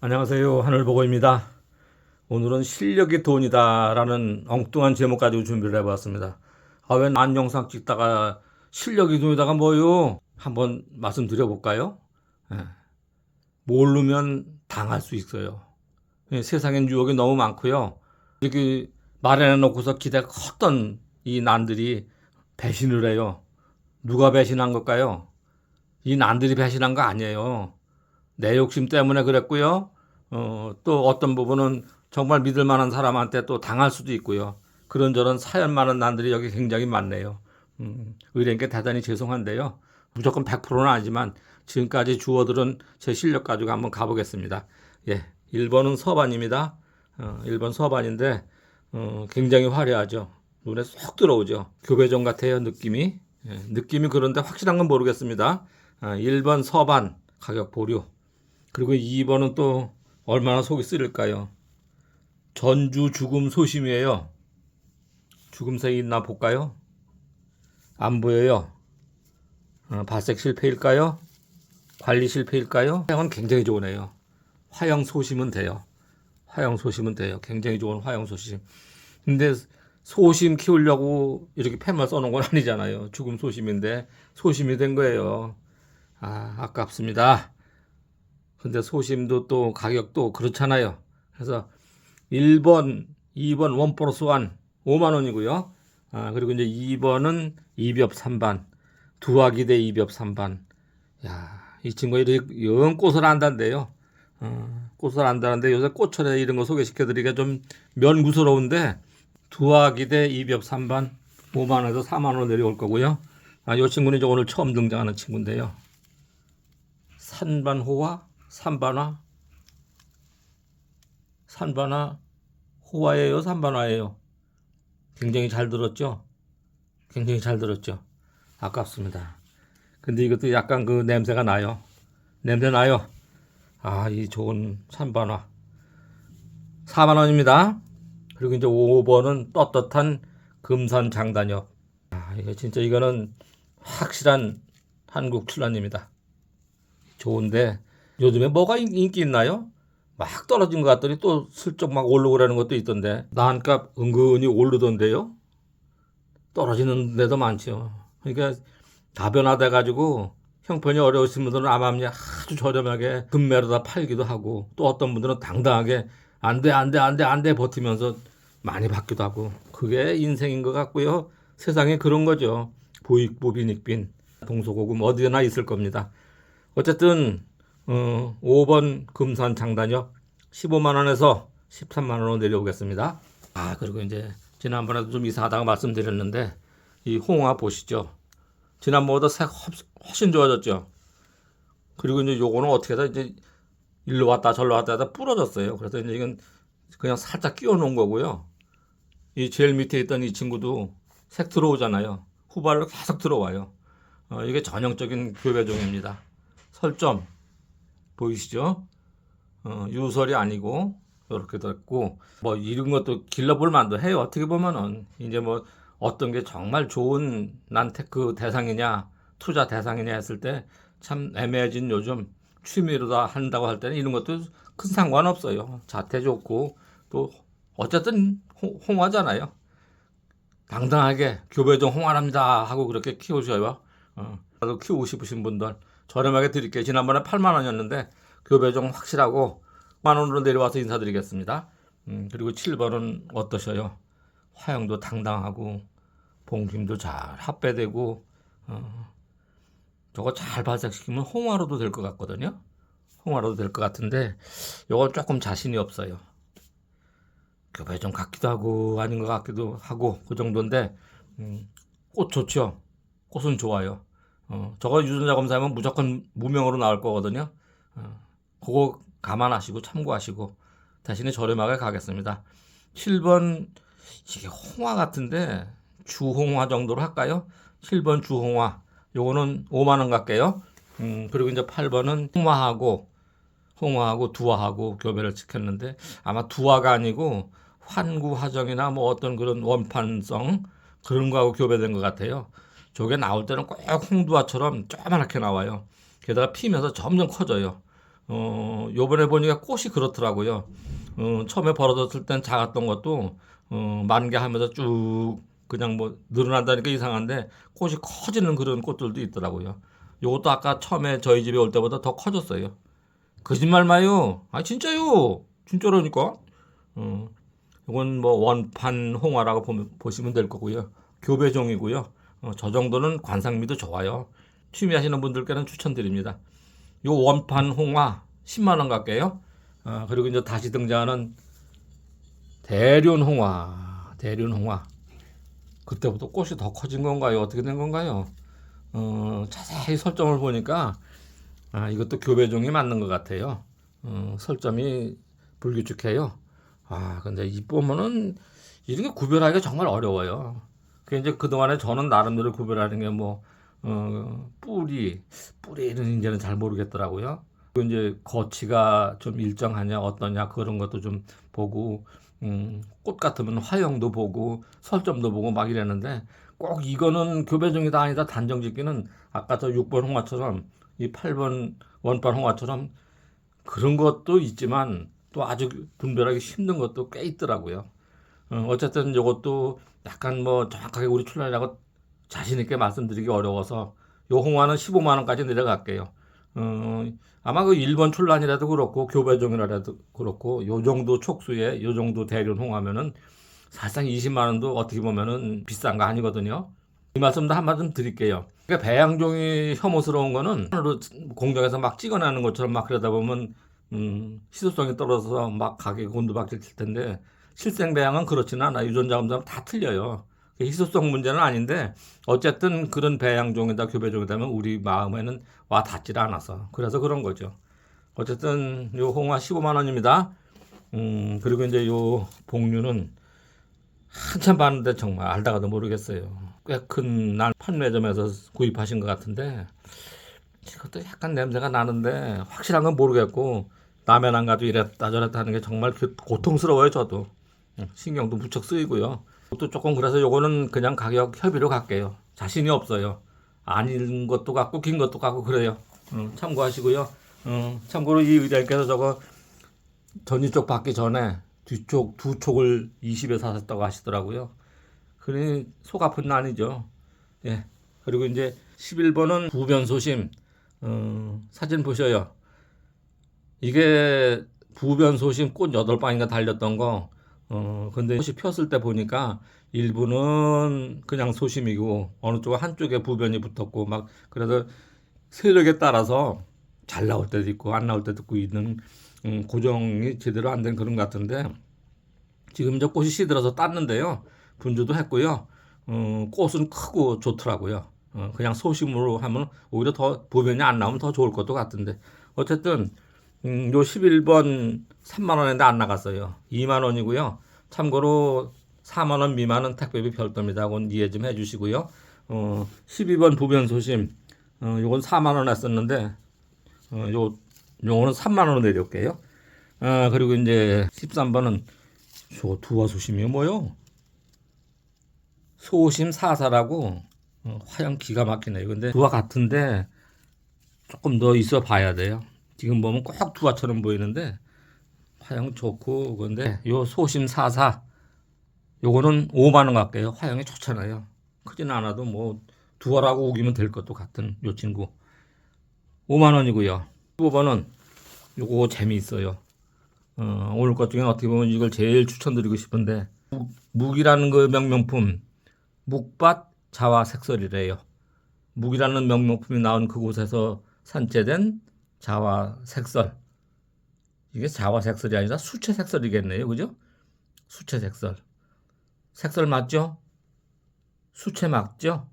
안녕하세요. 하늘보고입니다. 오늘은 실력이 돈이다 라는 엉뚱한 제목 가지고 준비를 해봤습니다. 아, 왜 난 영상 찍다가 실력이 돈이다가 뭐요? 한번 말씀드려볼까요? 예. 모르면 당할 수 있어요. 예, 세상엔 유혹이 너무 많고요. 이렇게 마련해 놓고서 기대가 컸던 이 난들이 배신을 해요. 누가 배신한 걸까요? 이 난들이 배신한 거 아니에요. 내 욕심 때문에 그랬고요. 어, 또 어떤 부분은 정말 믿을 만한 사람한테 또 당할 수도 있고요. 그런저런 사연 많은 난들이 여기 굉장히 많네요. 음, 의뢰인께 대단히 죄송한데요. 무조건 100%는 아니지만 지금까지 주어들은 제 실력 가지고 한번 가보겠습니다. 예, 1번은 서반입니다. 어, 1번 서반인데 어, 굉장히 화려하죠. 눈에 쏙 들어오죠. 교배종 같아요, 느낌이. 예, 느낌이 그런데 확실한 건 모르겠습니다. 아, 1번 서반 가격 보류. 그리고 2번은 또 얼마나 속이 쓰릴까요? 전주 죽음 소심이에요. 죽음색이 있나 볼까요? 안 보여요. 어, 발색 실패일까요? 관리 실패일까요? 화형은 굉장히 좋으네요. 화형 소심은 돼요. 화형 소심은 돼요. 굉장히 좋은 화형 소심. 근데 소심 키우려고 이렇게 팻말 써놓은 건 아니잖아요. 죽음 소심인데 소심이 된 거예요. 아, 아깝습니다. 근데 소심도 또 가격도 그렇잖아요. 그래서 1번, 2번 원 플러스 원 5만 원이고요. 아, 그리고 이제 2번은 2벽 3반. 두학이 대 2벽 3반. 야, 이 친구가 이렇게 영 꽃을 안다는데요. 어, 꽃을 안다는데 요새 꽃철에 이런 거 소개시켜 드리기가 좀 면구스러운데 두학이 대 2벽 3반 5만 원에서 4만 원으로 내려올 거고요. 아, 이 친구는 이제 오늘 처음 등장하는 친구인데요. 산반호화, 산반화, 산반화, 호화예요, 산반화예요. 굉장히 잘 들었죠? 굉장히 잘 들었죠? 아깝습니다. 근데 이것도 약간 그 냄새가 나요. 냄새 나요. 아, 이 좋은 산반화. 4만 원입니다. 그리고 이제 5번은 떳떳한 금산 장단역. 아, 이거 진짜 이거는 확실한 한국 출란입니다. 좋은데 요즘에 뭐가 인- 인기 있나요? 막 떨어진 것 같더니 또 슬쩍 막 오르고 그러는 것도 있던데 난값 은근히 오르던데요? 떨어지는 데도 많죠. 그러니까 다변화돼 가지고 형편이 어려우신 분들은 암암리 아주 저렴하게 금매로다 팔기도 하고 또 어떤 분들은 당당하게 안 돼 안 돼 안 돼 안 돼 버티면서 많이 받기도 하고 그게 인생인 것 같고요. 세상에 그런 거죠. 보익부 빈익빈 동서고금 어디나 있을 겁니다. 어쨌든 어, 5번 금산 장단역 15만 원에서 13만 원으로 내려오겠습니다. 아 그리고 이제 지난번에도 좀 이상하다고 말씀드렸는데 이 홍화 보시죠. 지난번보다 색 훨- 훨씬 좋아졌죠. 그리고 이제 요거는 어떻게 해서 이제 일로 왔다 절로 왔다 하다 부러졌어요. 그래서 이제 이건 그냥 살짝 끼워 놓은 거고요. 이 제일 밑에 있던 이 친구도 색 들어오잖아요. 후발로 계속 들어와요. 어, 이게 전형적인 교배종입니다. 설점 보이시죠? 어, 유설이 아니고 이렇게 됐고 뭐 이런 것도 길러볼 만도 해요. 어떻게 보면은 이제 뭐 어떤 게 정말 좋은 난테크 대상이냐 투자 대상이냐 했을 때 참 애매해진 요즘 취미로 다 한다고 할 때는 이런 것도 큰 상관 없어요. 자태 좋고 또 어쨌든 홍, 홍화잖아요. 당당하게 교배종 홍화랍니다 하고 그렇게 키우셔요. 어, 키우고 싶으신 분들 저렴하게 드릴게요. 지난번에 8만 원이었는데 교배종 확실하고 만 원으로 내려와서 인사드리겠습니다. 음, 그리고 7번은 어떠셔요? 화형도 당당하고 봉심도 잘 합배되고 어, 저거 잘 발색시키면 홍화로도 될 것 같거든요. 홍화로도 될 것 같은데 이건 조금 자신이 없어요. 교배종 같기도 하고 아닌 것 같기도 하고 그 정도인데 음, 꽃 좋죠. 꽃은 좋아요. 어, 저거 유전자 검사하면 무조건 무명으로 나올 거거든요. 어, 그거 감안하시고 참고하시고 대신에 저렴하게 가겠습니다. 7번 이게 홍화 같은데 주홍화 정도로 할까요? 7번 주홍화 요거는 5만 원 갈게요. 음, 그리고 이제 8번은 홍화하고 홍화하고 두화하고 교배를 시켰는데 아마 두화가 아니고 환구 화정이나 뭐 어떤 그런 원판성 그런 거하고 교배된 것 같아요. 저게 나올 때는 꼭 홍두화처럼 조그맣게 나와요. 게다가 피면서 점점 커져요. 어, 요번에 보니까 꽃이 그렇더라고요. 어, 처음에 벌어졌을 땐 작았던 것도 어, 만개 하면서 쭉 그냥 뭐 늘어난다니까 이상한데 꽃이 커지는 그런 꽃들도 있더라고요. 요것도 아까 처음에 저희 집에 올 때보다 더 커졌어요. 거짓말 마요. 아 진짜요. 진짜라니까. 어, 이건 뭐 원판 홍화라고 보면, 보시면 될 거고요. 교배종이고요. 어, 저 정도는 관상미도 좋아요. 취미 하시는 분들께는 추천드립니다. 요 원판 홍화 10만 원 갈게요. 아, 그리고 이제 다시 등장하는 대륜 홍화, 대륜 홍화. 그때부터 꽃이 더 커진 건가요? 어떻게 된 건가요? 어, 자세히 설정을 보니까 아, 이것도 교배종이 맞는 것 같아요. 어, 설점이 불규칙해요. 아, 근데 이 보면은 이런 게 구별하기가 정말 어려워요. 그 이제 그동안에 저는 나름대로 구별하는 게 뭐, 어, 뿌리, 뿌리는 이제는 잘 모르겠더라고요. 그 이제 거치가 좀 일정하냐, 어떠냐, 그런 것도 좀 보고, 음, 꽃 같으면 화형도 보고, 설점도 보고 막 이랬는데, 꼭 이거는 교배종이다 아니다 단정 짓기는 아까 저 6번 홍화처럼 이 8번 원판 홍화처럼 그런 것도 있지만 또 아주 분별하기 힘든 것도 꽤 있더라고요. 어, 어쨌든 이것도 약간 뭐 정확하게 우리 출란이라고 자신 있게 말씀드리기 어려워서 요 홍화는 15만 원까지 내려갈게요. 어, 아마 그 1번 출란이라도 그렇고 교배종이라도 그렇고 요 정도 촉수에 요 정도 대륜 홍화면은 사실상 20만 원도 어떻게 보면은 비싼 거 아니거든요. 이 말씀도 한 말씀 드릴게요. 그러니까 배양종이 혐오스러운 거는 공장에서 막 찍어내는 것처럼 막 그러다 보면 음, 희소성이 떨어져서 막 가격이 곤두박질 칠 텐데 실생 배양은 그렇지는 않아. 유전자 검사는 다 틀려요. 희소성 문제는 아닌데 어쨌든 그런 배양종이다 교배종이다면 우리 마음에는 와 닿질 않아서 그래서 그런 거죠. 어쨌든 요 홍화 15만 원입니다. 음, 그리고 이제 요 복류는 한참 봤는데 정말 알다가도 모르겠어요. 꽤 큰 날 판매점에서 구입하신 것 같은데 이것도 약간 냄새가 나는데 확실한 건 모르겠고 라면 안 가도 이랬다 저랬다 하는 게 정말 그 고통스러워요 저도 신경도 무척 쓰이고요. 또 조금 그래서 요거는 그냥 가격 협의로 갈게요. 자신이 없어요. 아닌 것도 같고 긴 것도 같고 그래요. 어, 참고하시고요. 어, 참고로 이 의장께서 저거 전이 쪽 받기 전에 뒤쪽 두 촉을 20에 사셨다고 하시더라고요. 그러니 속 아픈 난이죠. 예. 그리고 이제 11번은 부변 소심. 어, 사진 보셔요. 이게 부변 소심 꽃 8방인가 달렸던 거. 어, 근데 꽃이 폈을 때 보니까 일부는 그냥 소심이고 어느 쪽 한쪽에 부변이 붙었고 막 그래서 세력에 따라서 잘 나올 때도 있고 안 나올 때도 있고 있는 음, 고정이 제대로 안 된 그런 것 같은데 지금 이제 꽃이 시들어서 땄는데요. 분주도 했고요. 어, 꽃은 크고 좋더라고요. 어, 그냥 소심으로 하면 오히려 더 보변이 안 나오면 더 좋을 것도 같은데 어쨌든 음, 요 11번 3만 원인데 안 나갔어요. 2만 원이고요. 참고로 4만 원 미만은 택배비 별도입니다. 그건 이해 좀 해주시고요. 어, 12번 부변 소심 어, 요건 4만 원 했었는데 어, 요 요거는 3만 원으로 내려올게요. 아, 그리고 이제 13번은 저 두화 소심이 뭐요? 소심 사사라고 어, 화양 기가 막히네요. 근데 두화 같은데 조금 더 있어 봐야 돼요. 지금 보면 꼭 두화처럼 보이는데 화양 좋고 근데 요 소심 사사 요거는 5만 원 갈게요. 화양이 좋잖아요. 크진 않아도 뭐 두화라고 우기면 될 것도 같은 요 친구 5만 원이고요. 15번은 요거 재미있어요. 어, 오늘 것 중에 어떻게 보면 이걸 제일 추천드리고 싶은데 묵, 묵이라는 그 명명품 묵밭 자화 색설이래요. 묵이라는 명명품이 나온 그곳에서 산재된 자화 색설. 이게 자화 색설이 아니라 수채 색설이겠네요. 그죠? 수채 색설. 색설 맞죠? 수채 맞죠?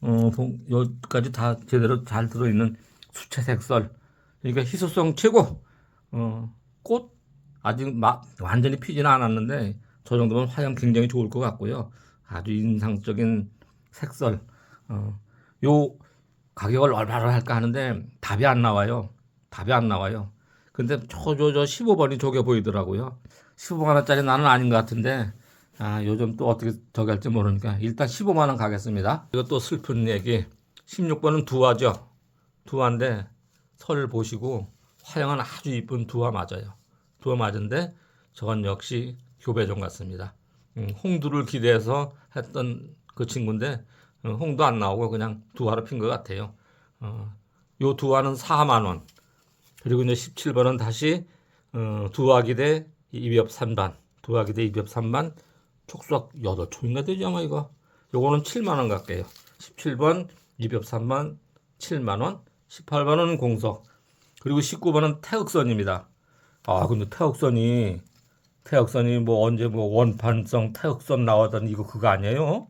어, 보- 여기까지 다 제대로 잘 들어있는 수채 색설. 그러니까 희소성 최고. 어, 꽃 아직 막 완전히 피지는 않았는데 저 정도면 화양 굉장히 좋을 것 같고요. 아주 인상적인 색설. 어, 요 가격을 얼마로 할까 하는데 답이 안 나와요. 답이 안 나와요. 근데 저저 저 15번이 저게 보이더라고요. 15만 원짜리 나는 아닌 것 같은데 아, 요즘 또 어떻게 저기 할지 모르니까 일단 15만 원 가겠습니다. 이것도 슬픈 얘기. 16번은 두화죠. 두화인데 설 보시고 화형은 아주 이쁜 두화 맞아요. 두화 맞은데 저건 역시 교배종 같습니다. 음, 홍두를 기대해서 했던 그 친구인데 어, 홍도 안 나오고 그냥 두화로 핀 것 같아요. 어, 요 두화는 4만 원. 그리고 이제 17번은 다시 어, 두화기대 입엽 3반, 두화기대 입엽 3반, 촉수학 8초인가 되지 아마 이거. 요거는 7만 원 갈게요. 17번 입엽 3반 7만 원, 18번은 공석, 그리고 19번은 태흑선입니다. 아 근데 태흑선이 태흑선이 뭐 언제 뭐 원판성 태흑선 나왔던 이거 그거 아니에요?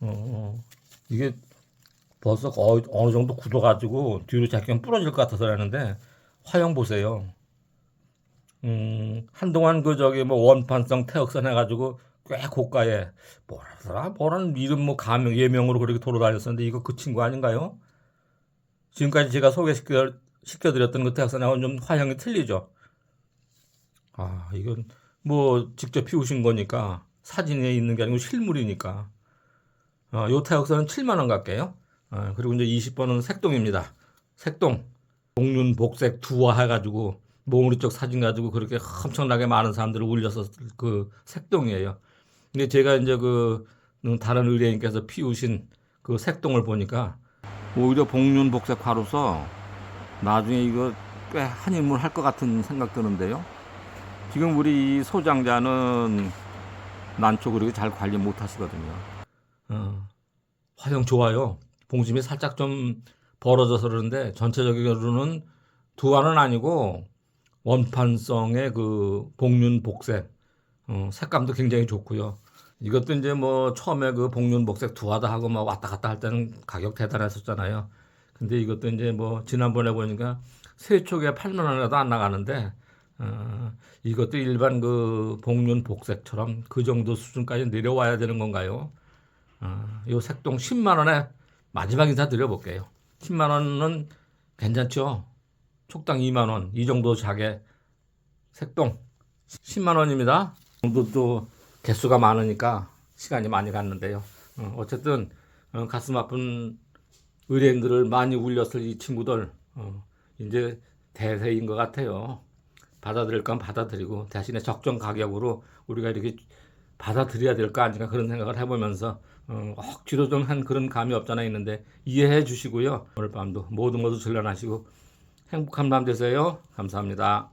어, 이게 벌써 거의 어느 정도 굳어가지고 뒤로 잡히면 부러질 것 같아서 그러는데 화형 보세요. 음, 한동안 그 저기 뭐 원판성 태역선 해가지고 꽤 고가에 뭐라더라 뭐라는 이름 뭐 가명 예명으로 그렇게 돌아다녔었는데 이거 그 친구 아닌가요? 지금까지 제가 소개시켜 시켜드렸던 그 태역선하고는 좀 화형이 틀리죠. 아 이건 뭐 직접 피우신 거니까 사진에 있는 게 아니고 실물이니까. 어, 요 태역선은 7만 원 갈게요. 어, 그리고 이제 20번은 색동입니다. 색동. 복륜 복색 두화 해가지고 몽우리 쪽 사진 가지고 그렇게 엄청나게 많은 사람들을 울려서 그 색동이에요. 근데 제가 이제 그 다른 의뢰인께서 피우신 그 색동을 보니까 오히려 복륜 복색 화로서 나중에 이거 꽤 한 인물 할 것 같은 생각 드는데요. 지금 우리 이 소장자는 난초 그렇게 잘 관리 못 하시거든요. 어, 화형 좋아요. 봉심이 살짝 좀 벌어져서 그러는데 전체적으로는 두화는 아니고 원판성의 그 복륜 복색 어, 색감도 굉장히 좋고요. 이것도 이제 뭐 처음에 그 복륜 복색 두화다 하고 막 왔다 갔다 할 때는 가격 대단했었잖아요. 근데 이것도 이제 뭐 지난번에 보니까 세 촉에 8만 원에도 안 나가는데 어, 이것도 일반 그 복륜 복색처럼 그 정도 수준까지 내려와야 되는 건가요? 어, 요 색동 10만 원에 마지막 인사 드려볼게요. 10만 원은 괜찮죠? 촉당 2만 원, 이 정도 자개 색동 10만 원입니다. 정도 또 개수가 많으니까 시간이 많이 갔는데요. 어, 어쨌든 어, 가슴 아픈 의뢰인들을 많이 울렸을 이 친구들 어, 이제 대세인 것 같아요. 받아들일 건 받아들이고 대신에 적정 가격으로 우리가 이렇게 받아들여야 될거 아닌가 그런 생각을 해보면서 어, 억지로 좀 한 그런 감이 없잖아 있는데 이해해 주시고요. 오늘 밤도 모두 모두 전련하시고 행복한 밤 되세요. 감사합니다.